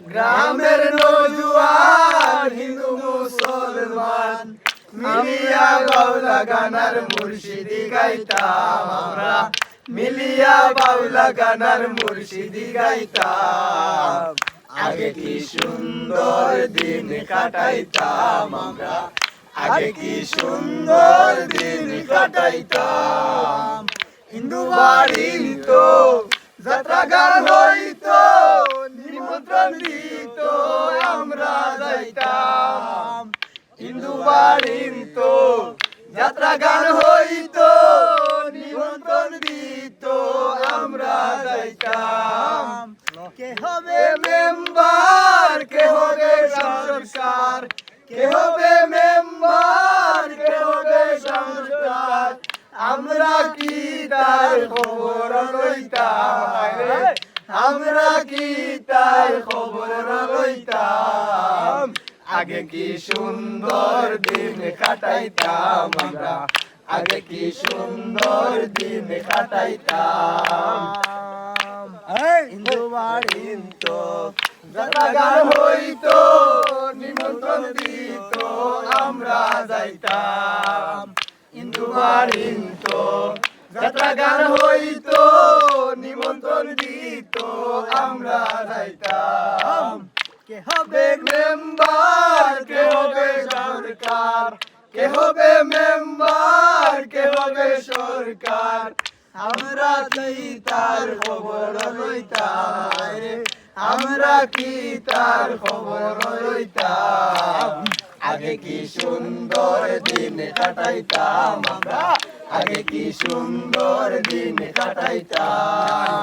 গ্রামের নজুয়ান হিন্দু, মুসলমান, মিলিয়া বাউলা গানার মুর্শিদি গাইতাম আমরা। মিলিয়া বাউলা গানার মুর্শিদি গাইতাম। আগে কি সুন্দর দিন কাটাইতাম আমরা। আগে কি সুন্দর দিন কাটাইতাম। হিন্দু বাড়ি তো যাত্রা গান দিত আমরা যাইতাম। হিন্দু বাড়ি তো যাত্রা গান হইতো, নিমন্ত্রণ দিত আমরা যাইতাম। কে হবে মেম্বার, কে হবে সরকার কে হবে মেম্বার, কে হবে সরকার আমরা কি তার খবর লইতাম? আমরা কি তার খবর আগে কি সুন্দর দিন কাটাইতাম আমরা? আগে কি সুন্দর দিন কাটাইতাম? হিন্দু বাড়িন তো যাত্রা হইতো নিমন্ত্রণ দিত আমরা যাইতাম। হিন্দু বাড়িন তো যাত্রা হইতো নিমন্ত্রণ দিত আমরা যাইতাম। কে হবে মেম্বার? কে হবে সরকার? কে হবে মেম্বার? কে হবে সরকার? আমরা কি তার খবর লইতাম আমরা কি তার খবর লইতাম আগে কি সুন্দর দিন কাটাইতাম আমরা? আগে কি সুন্দর দিন কাটাইতাম?